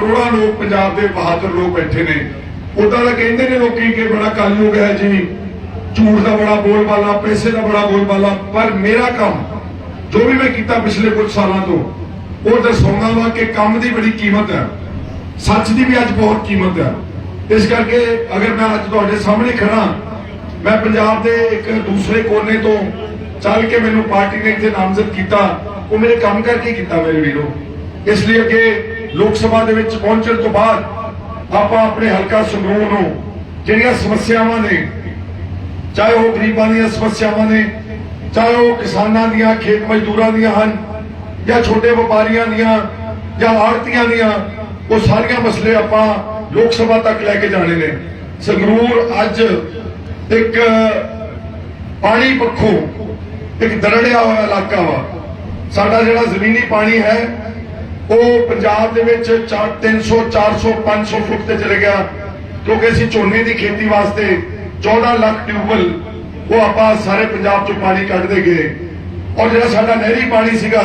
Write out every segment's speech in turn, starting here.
ਕਰੋੜਾਂ ਲੋਕ ਪੰਜਾਬ ਦੇ ਬਹਾਦਰ ਲੋਕ ਬੈਠੇ ਨੇ। ਉਦਾਂ ਦਾ ਕਹਿੰਦੇ ਨੇ ਲੋਕੀ ਕਿ ਬੜਾ ਕਲਯੁਗ ਹੈ ਜੀ। ਝੂਠ ਦਾ ਬੜਾ ਬੋਲਬਾਲਾ, ਪੈਸੇ ਦਾ ਬੜਾ ਬੋਲਬਾਲਾ, ਪਰ ਮੇਰਾ ਕੰਮ ਜੋ ਵੀ ਮੈਂ ਕੀਤਾ ਪਿਛਲੇ ਕੁਝ ਸਾਲਾਂ ਤੋਂ, ਉਹ ਦਰਸਾਉਂਦਾ ਵਾ ਕਿ ਕੰਮ ਦੀ ਬੜੀ ਕੀਮਤ ਹੈ। ਸੱਚ ਦੀ ਵੀ ਅੱਜ ਬਹੁਤ ਕੀਮਤ ਹੈ। ਇਸ ਕਰਕੇ ਅਗਰ ਮੈਂ ਅੱਜ ਤੁਹਾਡੇ ਸਾਹਮਣੇ ਖੜਾ ਮੈਂ ਪੰਜਾਬ ਦੇ ਇੱਕ ਦੂਸਰੇ ਕੋਨੇ ਤੋਂ ਚੱਲ ਕੇ ਮੈਨੂੰ ਪਾਰਟੀ ਨੇ ਇੱਥੇ ਨਾਮਜ਼ਦ ਕੀਤਾ, ਉਹ ਮੇਰੇ ਕੰਮ ਕਰਕੇ ਕੀਤਾ ਮੇਰੇ ਵੀਰੋ। ਇਸ ਲਈ ਅੱਗੇ ਲੋਕ ਸਭਾ ਦੇ ਵਿੱਚ ਪਹੁੰਚਣ ਤੋਂ ਬਾਅਦ ਆਪਾਂ ਆਪਣੇ ਹਲਕਾ ਸੰਗਰੂਰ ਨੂੰ ਜਿਹੜੀਆਂ ਸਮੱਸਿਆਵਾਂ ਨੇ, ਚਾਹੇ ਉਹ ਗਰੀਬਾਂ ਦੀਆਂ ਸਮੱਸਿਆਵਾਂ ਨੇ, ਚਾਹੇ ਉਹ ਕਿਸਾਨਾਂ ਦੀਆਂ, ਖੇਤ ਮਜ਼ਦੂਰਾਂ ਦੀਆਂ ਹਨ, ਜਾਂ ਛੋਟੇ ਵਪਾਰੀਆਂ ਦੀਆਂ, ਜਾਂ ਆੜਤੀਆਂ ਦੀਆਂ, ਉਹ ਸਾਰੀਆਂ ਮਸਲੇ ਆਪਾਂ ਲੋਕ ਸਭਾ ਤੱਕ ਲੈ ਕੇ ਜਾਣੇ ਨੇ। ਸੰਗਰੂਰ ਅੱਜ ਇੱਕ ਪਾਣੀ ਪੱਖੋਂ ਇੱਕ ਦਰੜਿਆ ਹੋਇਆ ਇਲਾਕਾ ਵਾ। ਸਾਡਾ ਜਿਹੜਾ ਜ਼ਮੀਨੀ ਪਾਣੀ ਹੈ ਉਹ ਪੰਜਾਬ ਦੇ ਵਿੱਚ 300 400 500 ਫੁੱਟ ਤੇ ਚਲੇ ਗਿਆ। ਕਿਉਂਕਿ ਅਸੀਂ ਝੋਨੇ ਦੀ ਖੇਤੀ ਵਾਸਤੇ 14 ਲੱਖ ਟਿਊਬਲ ਉਹ ਆਪਾਂ ਸਾਰੇ ਪੰਜਾਬ ਚੋਂ ਪਾਣੀ ਕੱਢਦੇ ਗਏ। ਔਰ ਜਿਹੜਾ ਸਾਡਾ ਨਹਿਰੀ ਪਾਣੀ ਸੀਗਾ,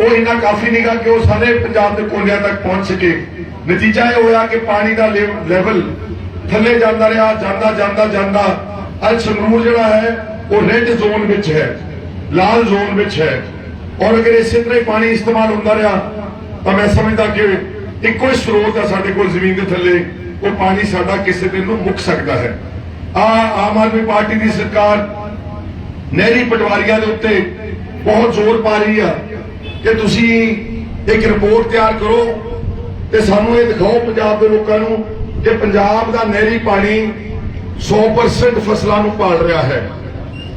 ਉਹ ਇੰਨਾ ਕਾਫੀ ਨਹੀਂਗਾ ਕਿ ਉਹ ਸਾਰੇ ਪੰਜਾਬ ਦੇ ਕੋਨਿਆਂ ਤੱਕ ਪਹੁੰਚ ਸਕੇ। ਨਤੀਜਾ ਇਹ ਹੋਇਆ ਕਿ ਪਾਣੀ ਦਾ ਲੈਵਲ ਥੱਲੇ ਜਾਂਦਾ ਰਿਹਾ, ਜਾਂਦਾ ਜਾਂਦਾ ਜਾਂਦਾ। ਅੱਜ ਸੰਗਰੂਰ ਜਿਹੜਾ ਹੈ, ਉਹ ਰੈੱਡ ਜ਼ੋਨ ਵਿੱਚ ਹੈ, ਲਾਲ ਜ਼ੋਨ ਵਿੱਚ ਹੈ। ਔਰ ਅਗਰ ਇਸੇ ਤਰ੍ਹਾਂ ਹੀ ਪਾਣੀ ਇਸਤੇਮਾਲ ਹੁੰਦਾ ਰਿਹਾ ਤਾਂ ਮੈਂ ਸਮਝਦਾ ਕਿ ਇੱਕੋ ਹੀ ਸਰੋਤ ਹੈ ਸਾਡੇ ਕੋਲ ਜ਼ਮੀਨ ਦੇ ਥੱਲੇ, ਉਹ ਪਾਣੀ ਸਾਡਾ ਕਿਸੇ ਦਿਨ ਨੂੰ ਮੁੱਕ ਸਕਦਾ ਹੈ। ਆ ਆਮ ਆਦਮੀ ਪਾਰਟੀ ਦੀ ਸਰਕਾਰ ਨਹਿਰੀ ਪਟਵਾਰੀਆਂ ਦੇ ਉੱਤੇ ਬਹੁਤ ਜ਼ੋਰ ਪਾ ਰਹੀ ਆ ਕਿ ਤੁਸੀਂ ਇੱਕ ਰਿਪੋਰਟ ਤਿਆਰ ਕਰੋ ਤੇ ਸਾਨੂੰ ਇਹ ਦਿਖਾਓ ਪੰਜਾਬ ਦੇ ਲੋਕਾਂ ਨੂੰ ਕਿ ਪੰਜਾਬ ਦਾ ਨਹਿਰੀ ਪਾਣੀ 100% ਫਸਲਾਂ ਨੂੰ ਪਾਲ ਰਿਹਾ ਹੈ।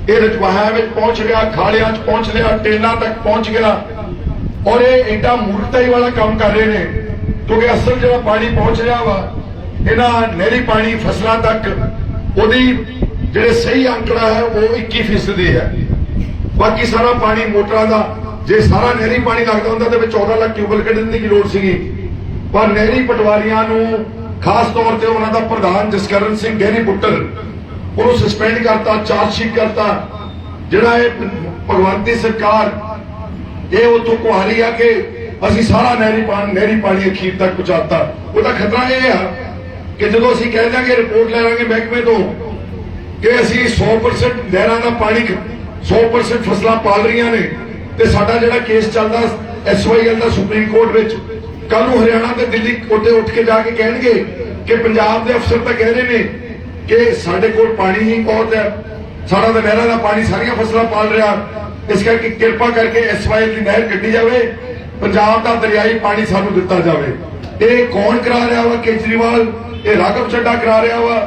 ਇਹ ਰਜਵਾਹਿਆਂ ਵਿੱਚ ਪਹੁੰਚ ਗਿਆ ਖਾਲਿਆਂ 'ਚ ਪਹੁੰਚ ਲਿਆ, ਟੇਲਾਂ ਤੱਕ ਪਹੁੰਚ ਗਿਆ। ਔਰ ਇਹ ਐਡਾ ਮੂਰਖਤਾਈ ਵਾਲਾ ਕੰਮ ਕਰ ਰਹੇ ਨੇ, ਕਿਉਂਕਿ ਅਸਲ ਜਿਹੜਾ ਪਾਣੀ ਪਹੁੰਚ ਰਿਹਾ ਵਾ, ਇਹਨਾਂ ਨਹਿਰੀ ਪਾਣੀ ਫਸਲਾਂ ਤੱਕ, ਉਹਦੀ ਜਿਹੜੇ ਸਹੀ ਅੰਕੜਾ ਹੈ, ਉਹ 21% ਹੈ। ਬਾਕੀ ਸਾਰਾ ਪਾਣੀ ਮੋਟਰਾਂ ਦਾ, ਜੇ ਸਾਰਾ ਨਹਿਰੀ ਪਾਣੀ ਲੱਗਦਾ ਹੁੰਦਾ ਤੇ 14 ਲੱਖ ਟਿਊਬਲ ਕੱਢਣ ਦੀ ਕੀ ਲੋੜ ਸੀਗੀ। ਪਰ ਨਹਿਰੀ ਪਟਵਾਰੀਆਂ ਨੂੰ ਖਾਸ ਤੌਰ ਤੇ ਉਹਨਾਂ ਦਾ ਪ੍ਰਧਾਨ ਜਸਕਰਨ ਸਿੰਘ ਗਹਿਰੀ ਬੁੱਟਲ ਉਹਨੂੰ ਸਸਪੈਂਡ ਕਰਤਾ ਚਾਰਜ ਸ਼ੀਟ ਕਰਤਾ, ਜਿਹੜਾ ਇਹ ਭਗਵੰਤੀ ਸਰਕਾਰ ਇਹ ਉਹ ਤੋਂ ਕੁਹਾਰੀ ਆ ਕਿ ਅਸੀਂ ਸਾਰਾ ਨਹਿਰੀ ਪਾਣੀ ਨਹਿਰੀ ਪਾਣੀ ਅਖੀਰ ਤੱਕ ਪਹੁੰਚਾਤਾ। ਉਹਦਾ ਖਤਰਾ ਇਹ ਆ ਕਿ ਜਦੋਂ ਅਸੀਂ ਕਹਿ ਦਾਂਗੇ ਰਿਪੋਰਟ ਲੈ ਲਾਂਗੇ ਮਹਿਕਮੇ ਤੋਂ ਕਿ ਅਸੀਂ 100% ਨਹਿਰਾਂ ਦਾ ਪਾਣੀ 100% ਫਸਲਾਂ ਪਾਲ ਰਹੀਆਂ ਨੇ ਤੇ ਸਾਡਾ ਜਿਹੜਾ ਕੇਸ ਚੱਲਦਾ ਐਸਵਾਈਐਲ ਦਾ ਸੁਪਰੀਮ ਕੋਰਟ ਵਿੱਚ ਕੱਲ ਨੂੰ ਹਰਿਆਣਾ ਤੇ ਦਿੱਲੀ ਕੋਟੇ ਉੱਠ ਕੇ ਜਾ ਕੇ ਕਹਿਣਗੇ ਕਿ ਪੰਜਾਬ ਦੇ ਅਫਸਰ ਤਾਂ ਕਹਿ ਰਹੇ ਨੇ ਕਿ ਸਾਡੇ ਕੋਲ ਪਾਣੀ ਹੀ ਬਹੁਤ ਹੈ ਸਾਡਾ ਤਾਂ ਨਹਿਰਾਂ ਦਾ ਪਾਣੀ ਸਾਰੀਆਂ ਫਸਲਾਂ ਪਾਲ ਰਿਹਾ ਇਸ ਕਰਕੇ ਕਿਰਪਾ ਕਰਕੇ ਐਸਵਾਈਐਲ ਦੀ ਨਹਿਰ ਕੱਢੀ ਜਾਵੇ, ਪੰਜਾਬ ਦਾ ਦਰਿਆਈ ਪਾਣੀ ਸਾਨੂੰ ਦਿੱਤਾ ਜਾਵੇ। ਇਹ ਕੌਣ ਕਰਾ ਰਿਹਾ ਵਾ, ਕੇਜਰੀਵਾਲ? ਇਹ ਰਾਘਵ ਚੱਡਾ ਕਰਾ ਰਿਹਾ ਵਾ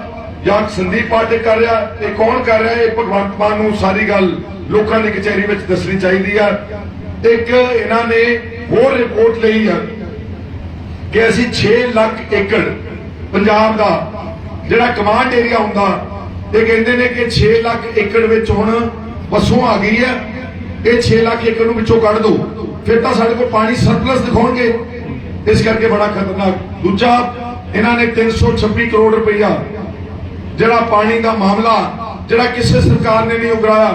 ਜਾਂ ਸੰਦੀਪ ਪਾਟੇ ਕਰ ਰਿਹਾ? ਇਹ ਕੌਣ ਕਰ ਰਿਹਾ? ਇਹ ਭਗਵੰਤ ਮਾਨ ਨੂੰ ਸਾਰੀ ਗੱਲ ਲੋਕਾਂ ਦੀ ਕਚਹਿਰੀ ਵਿੱਚ ਦੱਸਣੀ ਚਾਹੀਦੀ ਆ। ਇੱਕ ਇਹਨਾਂ ਨੇ ਹੋਰ ਰਿਪੋਰਟ ਲਈ ਆ ਕਿ ਅਸੀਂ 6 ਲੱਖ ਏਕੜ ਪੰਜਾਬ ਦਾ ਜਿਹੜਾ ਕਮਾਂਡ ਏਰੀਆ ਹੁੰਦਾ, ਇਹ ਕਹਿੰਦੇ ਨੇ ਕਿ 6 ਲੱਖ ਏਕੜ ਵਿੱਚ ਹੁਣ ਵਸੋਂ ਆ ਗਈ ਹੈ ਇਹ 6 ਲੱਖ ਏਕੜ ਨੂੰ ਵਿੱਚੋਂ ਕੱਢ ਦਿਓ ਫਿਰ ਤਾਂ ਸਾਡੇ ਕੋਲ ਪਾਣੀ ਸਰਪਲਸ ਦਿਖਾਉਣਗੇ। ਇਸ ਕਰਕੇ ਬੜਾ ਖਤਰਨਾਕ। ਦੂਜਾ, ਇਹਨਾਂ ਨੇ 326 ਕਰੋੜ ਰੁਪਈਆ ਜਿਹੜਾ ਪਾਣੀ ਦਾ ਮਾਮਲਾ, ਜਿਹੜਾ ਕਿਸੇ ਸਰਕਾਰ ਨੇ ਨਹੀਂ ਉਗਰਾਇਆ,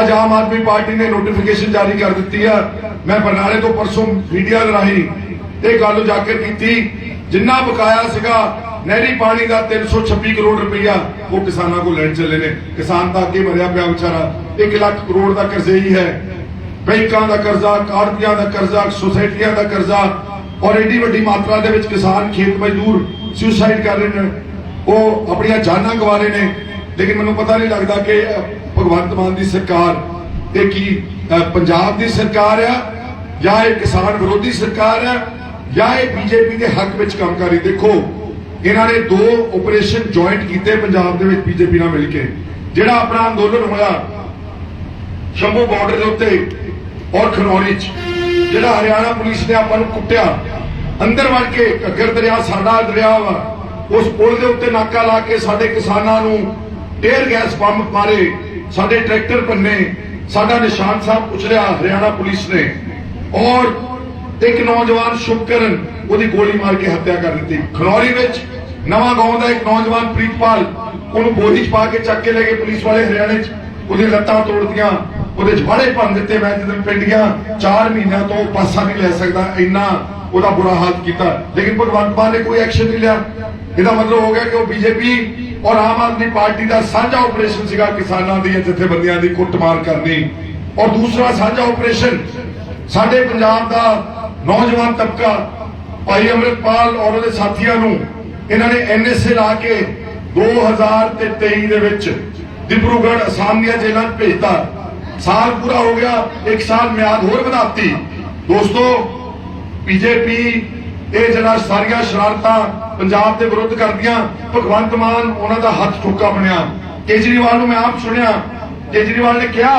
ਅੱਜ ਆਮ ਆਦਮੀ ਪਾਰਟੀ ਨੇ ਨੋਟੀਫਿਕੇਸ਼ਨ ਜਾਰੀ ਕਰ ਦਿੱਤੀ ਆ। ਮੈਂ ਬਰਨਾਲੇ ਤੋਂ ਪਰਸੋਂ ਮੀਡੀਆ ਦੇ ਰਾਹੀਂ ਇਹ ਗੱਲ ਉਜਾਗਰ ਕੀਤੀ। ਜਿੰਨਾ ਬਕਾਇਆ ਸੀਗਾ ਨਹਿਰੀ ਪਾਣੀ ਦਾ 326 ਕਰੋੜ ਰੁਪਈਆ ਉਹ ਕਿਸਾਨਾਂ ਕੋਲ ਲੈਣ ਚੱਲੇ ਨੇ। ਕਿਸਾਨ ਤਾਂ ਅੱਗੇ ਮਰਿਆ ਪਿਆ ਵਿਚਾਰਾ। 1 ਲੱਖ ਕਰੋੜ ਦਾ ਕਰਜ਼ੇ ਹੀ ਹੈ। ਬੈਂਕਾਂ ਦਾ ਕਰਜ਼ਾ ਕਾਰਪੀਆਂ ਦਾ ਕਰਜ਼ਾ, ਸੁਸਾਇਟੀਆਂ ਦਾ ਕਰਜ਼ਾ ਔਰ ਏਡੀ ਵੱਡੀ ਮਾਤਰਾ ਦੇ ਵਿੱਚ ਕਿਸਾਨ ਖੇਤ ਮਜ਼ਦੂਰ ਸੁਸਾਈਡ ਕਰ ਰਹੇ ਨੇ। ਉਹ ਆਪਣੀਆਂ ਜਾਨਾਂ ਗਵਾ ਰਹੇ ਨੇ। ਲੇਕਿਨ ਮੈਨੂੰ ਪਤਾ ਨਹੀਂ ਲੱਗਦਾ ਕਿ ਭਗਵੰਤ ਮਾਨ ਦੀ ਸਰਕਾਰ ਇਹ ਕੀ ਪੰਜਾਬ ਦੀ ਸਰਕਾਰ ਆ ਜਾਂ ਇਹ ਕਿਸਾਨ ਵਿਰੋਧੀ ਸਰਕਾਰ ਆ ਜਾਂ ਇਹ ਬੀਜੇਪੀ ਦੇ ਹੱਕ ਵਿੱਚ ਕੰਮ ਕਰ ਰਹੀ। ਦੇਖੋ ਇਹਨਾਂ ਨੇ ਦੋ ਆਪਰੇਸ਼ਨ ਜੁਆਇੰਟ ਕੀਤੇ ਪੰਜਾਬ ਦੇ ਵਿੱਚ ਬੀਜੇਪੀ ਨਾਲ ਮਿਲ ਕੇ। ਜਿਹੜਾ ਆਪਣਾ ਅੰਦੋਲਨ ਹੋਇਆ ਸ਼ੰਭੂ ਬਾਰਡਰ ਦੇ ਉੱਤੇ ਔਰ ਖਨੌਰੀ ਚ, ਜਿਹੜਾ ਹਰਿਆਣਾ ਪੁਲਿਸ ਨੇ ਆਪਾਂ ਨੂੰ ਕੁੱਟਿਆ, ਅੰਦਰ ਵੜ ਕੇ ਘੱਗਰ ਦਰਿਆ, ਸਾਡਾ ਦਰਿਆ ਵਾ, ਉਸ ਪੁਲ ਦੇ ਉੱਤੇ ਨਾਕਾ ਲਾ ਕੇ ਸਾਡੇ ਕਿਸਾਨਾਂ ਨੂੰ ਟੇਅਰ ਗੈਸ ਪੰਪ ਮਾਰੇ, ਸਾਡੇ ਟਰੈਕਟਰ ਪੰਨੇ ਸਾਡਾ ਨਿਸ਼ਾਨ ਸਾਹਿਬ ਉਛਲਿਆ ਹਰਿਆਣਾ ਪੁਲਿਸ ਨੇ। ਔਰ ਇੱਕ ਨੌਜਵਾਨ ਸ਼ੁਭਕਰਨ ਉਹਦੀ ਗੋਲੀ ਮਾਰ ਕੇ ਹੱਤਿਆ ਕਰ ਦਿੱਤੀ। ਖਨੌਰੀ ਵਿੱਚ ਨਵਾਂ ਗਾਉਂ ਦਾ ਇੱਕ ਨੌਜਵਾਨ ਪ੍ਰੀਤਪਾਲ ਉਹਨੂੰ ਬੋਰੀ 'ਚ ਪਾ ਕੇ ਚੱਕ ਕੇ ਲੈ ਗਏ ਪੁਲਿਸ ਵਾਲੇ ਹਰਿਆਣੇ 'ਚ। ਉਹਦੀ ਲੱਤਾਂ ਤੋੜਦੀਆਂ ਉਹਦੇ ਜਵਾੜੇ ਭੰਨ ਦਿੱਤੇ। ਮੈਂ ਜਦੋਂ ਪਿੰਡ ਗਿਆ 4 ਮਹੀਨਿਆਂ ਤੋਂ ਪਾਸਾ ਨਹੀਂ ਲੈ ਸਕਦਾ, ਇੰਨਾ ਉਹਦਾ ਬੁਰਾ ਹਾਲ ਕੀਤਾ। ਲੇਕਿਨ ਭਗਵੰਤ ਮਾਨ ਨੇ ਕੋਈ ਐਕਸ਼ਨ ਨਹੀਂ ਲਿਆ। ਇਹਦਾ ਮਤਲਬ ਹੋ ਗਿਆ ਕਿ ਉਹ ਬੀਜੇਪੀ ਔਰ ਆਮ ਆਦਮੀ ਪਾਰਟੀ ਦਾ ਸਾਂਝਾ ਆਪਰੇਸ਼ਨ ਸੀਗਾ ਕਿਸਾਨਾਂ ਦੀਆਂ ਜਥੇਬੰਦੀਆਂ ਦੀ ਕੁੱਟਮਾਰ ਕਰਨੀ। ਔਰ ਦੂਸਰਾ ਸਾਂਝਾ ਆਪਰੇਸ਼ਨ ਸਾਡੇ ਪੰਜਾਬ ਦਾ ਨੌਜਵਾਨ ਤਬਕਾ ਭਾਈ ਅੰਮ੍ਰਿਤਪਾਲ ਔਰ ਉਹਦੇ ਸਾਥੀਆਂ ਨੂੰ ਇਹਨਾਂ ਨੇ ਐਨਐਸਏ ਲਾ ਕੇ 2023 ਦੇ ਵਿੱਚ ਡਿਬਰੂਗੜ੍ਹ ਅਸਾਮ ਦੀਆਂ ਜੇਲ੍ਹਾਂ 'ਚ ਭੇਜਤਾ। ਸਾਲ ਪੂਰਾ ਹੋ ਗਿਆ, ਇੱਕ ਸਾਲ ਮਿਆਦ ਹੋਰ ਵਧਾਤੀ। ਦੋਸਤੋ ਬੀਜੇਪੀ ਇਹ ਜਿਹੜਾ ਸਾਰੀਆਂ ਸ਼ਰਾਰਤਾਂ ਪੰਜਾਬ ਦੇ ਵਿਰੁੱਧ ਕਰਦੀਆਂ। ਭਗਵੰਤ ਮਾਨ, ਉਹਨਾਂ ਦਾ ਹੱਥ ਠੋਕਾ ਬਣਿਆ। ਕੇਜਰੀਵਾਲ ਨੂੰ ਮੈਂ ਆਪ ਸੁਣਿਆ। ਕੇਜਰੀਵਾਲ ਨੇ ਕਿਹਾ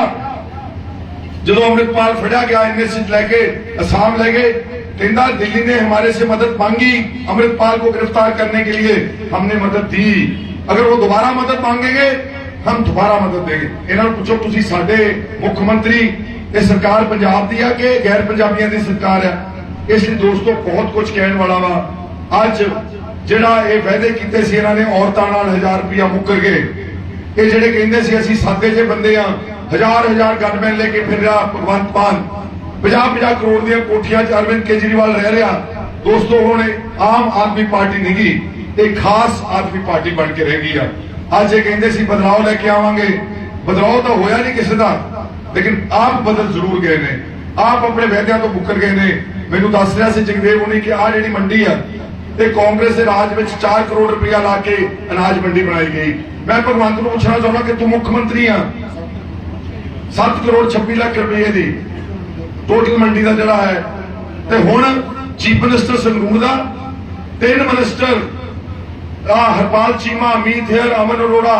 ਜਦੋਂ अमृतपाल फड़ा गया एनएससी ਲੈ ਕੇ असम ले गए कहता दिल्ली ने हमारे से मदद मांगी अमृतपाल को गिरफ्तार करने के लिए हमने मदद दी अगर वो दोबारा मदद मांगेंगे हम दोबारा मदद देंगे ਇਹਨਾਂ ਨੂੰ ਪੁੱਛੋ ਤੁਸੀਂ ਸਾਡੇ ਮੁੱਖ ਮੰਤਰੀ ਇਹ ਸਰਕਾਰ ਪੰਜਾਬ ਦੀ ਆ ਕਿ ਗੈਰ ਪੰਜਾਬੀਆਂ ਦੀ ਸਰਕਾਰ ਆ ਇਸ ਲਈ ਦੋਸਤੋ ਬਹੁਤ ਕੁਝ ਕਹਿਣ ਵਾਲਾ ਵਾ ਅੱਜ ਜਿਹੜਾ ਇਹ ਵਾਅਦੇ ਕੀਤੇ ਸੀ ਇਹਨਾਂ ਨੇ ਔਰਤਾਂ ਨਾਲ 1000 ਰੁਪਇਆ ਮੁੱਕਰ ਗਏ ਇਹ ਜਿਹੜੇ ਕਹਿੰਦੇ ਸੀ ਅਸੀਂ ਸਾਦੇ ਜੇ ਬੰਦੇ ਆ ਹਜ਼ਾਰ ਹਜ਼ਾਰ ਗਨਮੈਨ ਲੈ ਕੇ ਫਿਰ ਰਿਹਾ ਭਗਵੰਤ ਮਾਨ। 50 50 ਕਰੋੜ ਦੀਆਂ ਕੋਠੀਆਂ 'ਚ ਅਰਵਿੰਦ ਕੇਜਰੀਵਾਲ ਰਹਿ ਰਿਹਾ। ਦੋਸਤੋ, ਹੁਣ ਆਮ ਆਦਮੀ ਪਾਰਟੀ ਨਹੀਂ ਇਹ ਖਾਸ ਆਦਮੀ ਪਾਰਟੀ ਬਣ ਕੇ ਰਹਿ ਗਈ ਆ। ਅੱਜ ਇਹ ਕਹਿੰਦੇ ਸੀ ਬਦਲਾਅ ਲੈ ਕੇ ਆਵਾਂਗੇ। ਬਦਲਾਅ ਤਾਂ ਹੋਇਆ ਨਹੀਂ ਕਿਸੇ ਦਾ, ਲੇਕਿਨ ਆਪ ਬਦਲ ਜ਼ਰੂਰ ਗਏ ਨੇ। ਆਪ ਆਪਣੇ ਵਾਅਦਿਆਂ ਤੋਂ ਮੁੱਕਰ ਗਏ ਨੇ। ਮੈਨੂੰ ਦੱਸ ਰਿਹਾ ਸੀ ਜਗਦੇਵ ਹੁਣੀ ਕਿ ਆ ਜਿਹੜੀ ਮੰਡੀ ਆ ਤੇ ਕਾਂਗਰਸ ਦੇ ਰਾਜ ਵਿੱਚ 4 ਕਰੋੜ ਰੁਪਇਆ ਲਾ ਕੇ ਅਨਾਜ ਮੰਡੀ ਬਣਾਈ ਗਈ। ਮੈਂ ਭਗਵੰਤ ਨੂੰ ਪੁੱਛਣਾ ਚਾਹੁੰਦਾ ਕਿ ਤੂੰ ਮੁੱਖ ਮੰਤਰੀ ਆ। 7 ਕਰੋੜ 26 ਲੱਖ ਰੁਪਏ ਦੀ ਟੋਟਲ ਮੰਡੀ ਦਾ ਜਿਹੜਾ ਹੈ, ਤੇ ਹੁਣ ਚੀਫ ਮਿਨਿਸਟਰ ਸੰਗਰੂਰ ਦਾ ਤਿੰਨ ਮਿਨਿਸਟਰ ਆ, ਹਰਪਾਲ ਚੀਮਾ ਅਮੀਤ ਹੇਰ ਅਮਨ ਅਰੋੜਾ,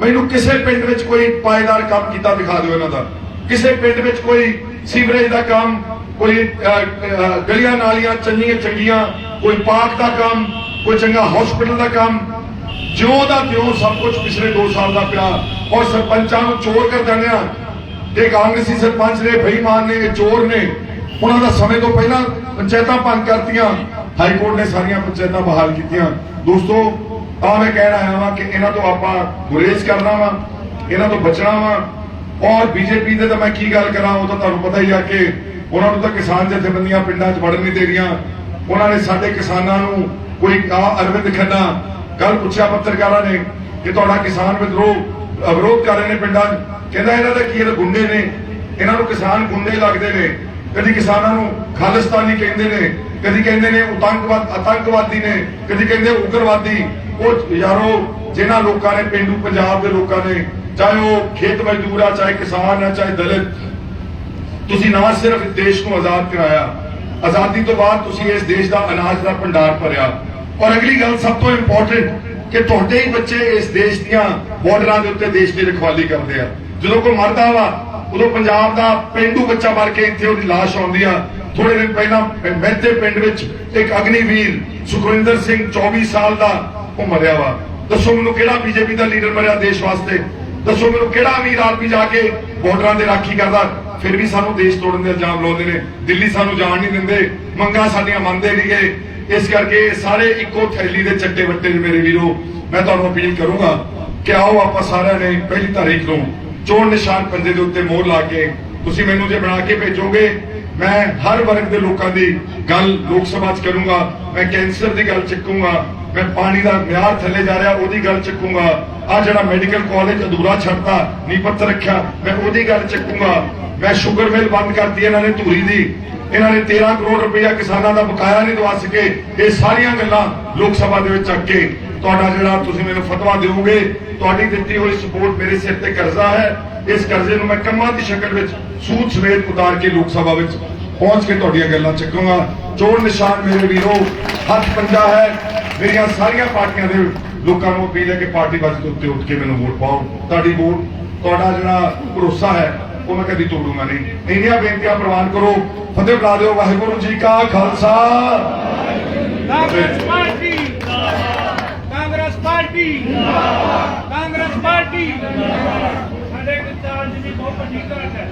ਮੈਨੂੰ ਕਿਸੇ ਪਿੰਡ ਵਿੱਚ ਕੋਈ ਪਾਏਦਾਰ ਕੰਮ ਕੀਤਾ ਦਿਖਾ ਦਿਓ ਇਹਨਾਂ ਦਾ। ਕਿਸੇ ਪਿੰਡ ਵਿੱਚ ਕੋਈ ਸੀਵਰੇਜ ਦਾ ਕੰਮ, ਕੋਈ ਗਲੀਆਂ ਨਾਲੀਆਂ ਚੰਗੀਆਂ ਚੰਗੀਆਂ, ਕੋਈ ਪਾਰਕ ਦਾ ਕੰਮ, ਕੋਈ ਚੰਗਾ ਹਸਪੀਟਲ ਦਾ ਕੰਮ, ਜਿਉਂ ਦਾ ਤਿਉਂ ਸਭ ਕੁਝ ਪਿਛਲੇ 2 ਸਾਲ ਦਾ ਪਿਆ। ਔਰ ਸਰਪੰਚਾਂ ਨੂੰ ਚੋਰ ਕਰ ਦਿੰਦੇ ਦਿੰਦਿਆਂ ਇਹ ਕਾਂਗਰਸੀ ਸਰਪੰਚ ਨੇ, ਬੇਈਮਾਨ ਨੇ, ਚੋਰ ਨੇ, ਉਹਨਾਂ ਦਾ ਸਮੇਂ ਤੋਂ ਪਹਿਲਾਂ ਪੰਚਾਇਤਾਂ ਭੰਗ ਕਰਤੀਆਂ, ਹਾਈ ਕੋਰਟ ਨੇ ਸਾਰੀਆਂ ਪੰਚਾਇਤਾਂ ਬਹਾਲ ਕੀਤੀਆਂ। ਦੋਸਤੋ ਆ ਮੈਂ ਕਹਿਣ ਆਇਆ ਵਾਂ ਕਿ ਇਹਨਾਂ ਤੋਂ ਆਪਾਂ ਗੁਰੇਜ਼ ਕਰਨਾ ਵਾ, ਇਹਨਾਂ ਤੋਂ ਬਚਣਾ ਵਾ। ਔਰ ਬੀਜੇਪੀ ਦੇ ਤਾਂ ਮੈਂ ਕੀ ਗੱਲ ਕਰਾਂ, ਉਹ ਤਾਂ ਤੁਹਾਨੂੰ ਪਤਾ ਹੀ ਆ ਕਿ ਉਹਨਾਂ ਨੂੰ ਤਾਂ ਕਿਸਾਨ ਜਥੇਬੰਦੀਆਂ ਪਿੰਡਾਂ 'ਚ ਵੜਨ ਨਹੀਂ ਦੇ ਰਹੀਆਂ। ਉਹਨਾਂ ਨੇ ਸਾਡੇ ਕਿਸਾਨਾਂ ਨੂੰ ਕੋਈ ਆ ਅਰਵਿੰਦ ਖੰਨਾ ਕੱਲ ਪੁੱਛਿਆ ਪੱਤਰਕਾਰਾਂ ਨੇ ਕਿ ਤੁਹਾਡਾ ਕਿਸਾਨ ਵਿਦਰੋਹ ਵਿਰੋਧ ਕਰ ਰਹੇ ਨੇ ਪਿੰਡਾਂ 'ਚ। ਕਹਿੰਦਾ ਇਹਨਾਂ ਦਾ ਕੀ ਗੁੰਡੇ ਨੇ? ਇਹਨਾਂ ਨੂੰ ਕਿਸਾਨ ਗੁੰਡੇ ਲੱਗਦੇ ਨੇ। ਕਦੀ ਕਿਸਾਨਾਂ ਨੂੰ ਖਾਲਿਸਤਾਨੀ ਕਹਿੰਦੇ ਨੇ, ਕਦੀ ਕਹਿੰਦੇ ਨੇ ਉਤੰਕਵਾਦ, ਆਤੰਕਵਾਦੀ ਨੇ, ਕਦੀ ਕਹਿੰਦੇ ਉਗਰਵਾਦੀ। ਉਹ ਯਾਰੋ, ਜਿਨ੍ਹਾਂ ਲੋਕਾਂ ਨੇ, ਪਿੰਡੂ ਪੰਜਾਬ ਦੇ ਲੋਕਾਂ ਨੇ, ਚਾਹੇ ਉਹ ਖੇਤ ਮਜ਼ਦੂਰ ਆ, ਚਾਹੇ ਕਿਸਾਨ ਆ, ਚਾਹੇ ਦਲਿਤ, ਤੁਸੀਂ ਨਾ ਸਿਰਫ ਦੇਸ਼ ਨੂੰ ਆਜ਼ਾਦ ਕਰਾਇਆ। ਆਜ਼ਾਦੀ ਤੋਂ ਬਾਅਦ ਤੁਸੀਂ ਇਸ ਦੇਸ਼ ਦਾ ਅਨਾਜ ਦਾ ਭੰਡਾਰ ਭਰਿਆ। ਔਰ ਅਗਲੀ ਗੱਲ ਸਭ ਤੋਂ ਇੰਪੋਰਟੈਂਟ ਕਿ ਤੁਹਾਡੇ ਹੀ ਬੱਚੇ ਇਸ ਦੇਸ਼ ਦੀਆਂ ਬਾਰਡਰਾਂ ਦੇ ਉੱਤੇ ਦੇਸ਼ ਦੀ ਰਖਵਾਲੀ ਕਰਦੇ ਆ। ਜਦੋਂ ਕੋਈ ਮਰਦਾ ਵਾ, ਉਦੋਂ ਪੰਜਾਬ ਦਾ ਪਿੰਡੂ ਬੱਚਾ ਮਰ ਕੇ ਇੱਥੇ ਉਹਦੀ ਲਾਸ਼ ਆਉਂਦੀ ਆ। ਥੋੜੇ ਦਿਨ ਪਹਿਲਾਂ ਮਹਿਤੇ ਪਿੰਡ ਵਿੱਚ ਇੱਕ ਅਗਨੀਵੀਰ ਸੁਖਵਿੰਦਰ ਸਿੰਘ 24 ਸਾਲ ਦਾ ਉਹ ਮਰਿਆ ਵਾ। ਦੱਸੋ ਮੈਨੂੰ ਕਿਹੜਾ ਬੀਜੇਪੀ ਦਾ ਲੀਡਰ ਮਰਿਆ ਦੇਸ਼ ਵਾਸਤੇ? ਦੱਸੋ ਮੈਨੂੰ ਕਿਹੜਾ ਅਮੀਰ ਆਦਮੀ ਜਾ ਕੇ ਬਾਰਡਰਾਂ ਦੇ ਰਾਖੀ ਕਰਦਾ? ਫਿਰ ਵੀ ਸਾਨੂੰ ਦੇਸ਼ ਤੋੜਨ ਦੇ ਇਲਜ਼ਾਮ ਲਾਉਂਦੇ ਨੇ। ਦਿੱਲੀ ਸਾਨੂੰ ਜਾਣ ਨਹੀਂ ਦਿੰਦੇ। ਮੰਗਾਂ ਸਾਡੀਆਂ ਮੰਨਦੇ ਨਹੀਂਗੇ ਇਸ ਕਰਕੇ ਸਾਰੇ ਇੱਕੋ ਥੈਲੀ ਦੇ ਚੱਟੇ ਵੱਟੇ ਨੇ ਮੇਰੇ ਵੀਰੋ। ਮੈਂ ਤੁਹਾਨੂੰ ਅਪੀਲ ਕਰੂੰਗਾ ਕਿ ਆਓ ਆਪਾਂ ਸਾਰਿਆਂ ਨੇ ਪਹਿਲੀ ਤਾਰੀਖ ਨੂੰ ਚੋਣ ਨਿਸ਼ਾਨ ਪੰਜੇ ਦੇ ਉੱਤੇ ਮੋਹਰ ਲਾ ਕੇ ਤੁਸੀਂ ਮੈਨੂੰ ਜੇ ਬਣਾ ਕੇ ਭੇਜੋਗੇ, ਮੈਂ ਹਰ ਵਰਗ ਦੇ ਲੋਕਾਂ ਦੀ ਗੱਲ ਲੋਕ ਸਭਾ 'ਚ ਕਰੂੰਗਾ, ਮੈਂ ਕੈਂਸਰ ਦੀ ਗੱਲ ਚੱਕੂੰਗਾ, ਮੈਂ ਪਾਣੀ ਦਾ ਮਿਆਰ ਥੱਲੇ ਜਾ ਰਿਹਾ, ਉਹਦੀ ਗੱਲ ਚੱਕੂੰਗਾ ਆ ਜਿਹੜਾ ਮੈਡੀਕਲ ਕਾਲਜ ਅਧੂਰਾ ਛੱਡਤਾ ਨੀਪਤ ਰੱਖਿਆ, ਮੈਂ ਉਹਦੀ ਗੱਲ ਚੱਕੂੰਗਾ। ਮੈਂ ਸ਼ੂਗਰ ਮਿਲ ਬੰਦ ਕਰਤੀ ਇਹਨਾਂ ਨੇ ਧੂਰੀ ਦੀ। ਇਹਨਾਂ ਨੇ 13 ਕਰੋੜ ਰੁਪਇਆ ਕਿਸਾਨਾਂ ਦਾ ਬਕਾਇਆ ਨਹੀਂ ਦਵਾ ਸਕੇ। ਇਹ ਸਾਰੀਆਂ ਗੱਲਾਂ ਲੋਕ ਸਭਾ ਦੇ ਵਿੱਚ ਚੱਕ ਕੇ ਤੁਹਾਡਾ ਜਿਹੜਾ ਤੁਸੀਂ ਮੈਨੂੰ ਫਤਵਾ ਦਿਓਗੇ, ਤੁਹਾਡੀ ਦਿੱਤੀ ਹੋਈ ਸਪੋਰਟ ਮੇਰੇ ਸਿਰ ਤੇ ਕਰਜ਼ਾ ਹੈ। ਇਸ ਕਰਜ਼ੇ ਨੂੰ ਮੈਂ ਕੰਮਾਂ ਦੀ ਸ਼ਕਲ ਵਿੱਚ ਸੂਦ ਸਮੇਤ ਉਤਾਰ ਕੇ ਲੋਕ ਸਭਾ ਵਿੱਚ ਪਹੁੰਚ ਕੇ ਤੁਹਾਡੀਆਂ ਗੱਲਾਂ ਚੱਕੂੰਗਾ। ਚੋਣ ਨਿਸ਼ਾਨ ਮੇਰੇ ਵੀਰੋ, ਹੱਥ ਪੰਜਾ ਹੈ। ਮੇਰੀਆਂ ਸਾਰੀਆਂ ਪਾਰਟੀਆਂ ਦੇ ਲੋਕਾਂ ਨੂੰ ਅਪੀਲ ਹੈ ਕਿ ਪਾਰਟੀ ਬਾਜੀ ਦੇ ਉੱਤੇ ਉੱਠ ਕੇ ਮੈਨੂੰ ਵੋਟ ਪਾਓ। ਤੁਹਾਡੀ ਵੋਟ, ਤੁਹਾਡਾ ਜਿਹੜਾ ਭਰੋਸਾ ਹੈ, ਉਹ ਮੈਂ ਕਦੀ ਤੋੜੂੰਗਾ ਨਹੀਂ। ਇੰਨੀਆਂ ਬੇਨਤੀਆਂ ਪ੍ਰਵਾਨ ਕਰੋ। ਫਤਿਹ ਬੁਲਾ ਦਿਓ। ਵਾਹਿਗੁਰੂ ਜੀ ਕਾ Khalsa. Congress party Congress party. Congress party. ਸਾਡੇ ਕਿਸਾਨ ਦੀ ਬਹੁਤ ਵੱਡੀ ਗੱਲ ਹੈ।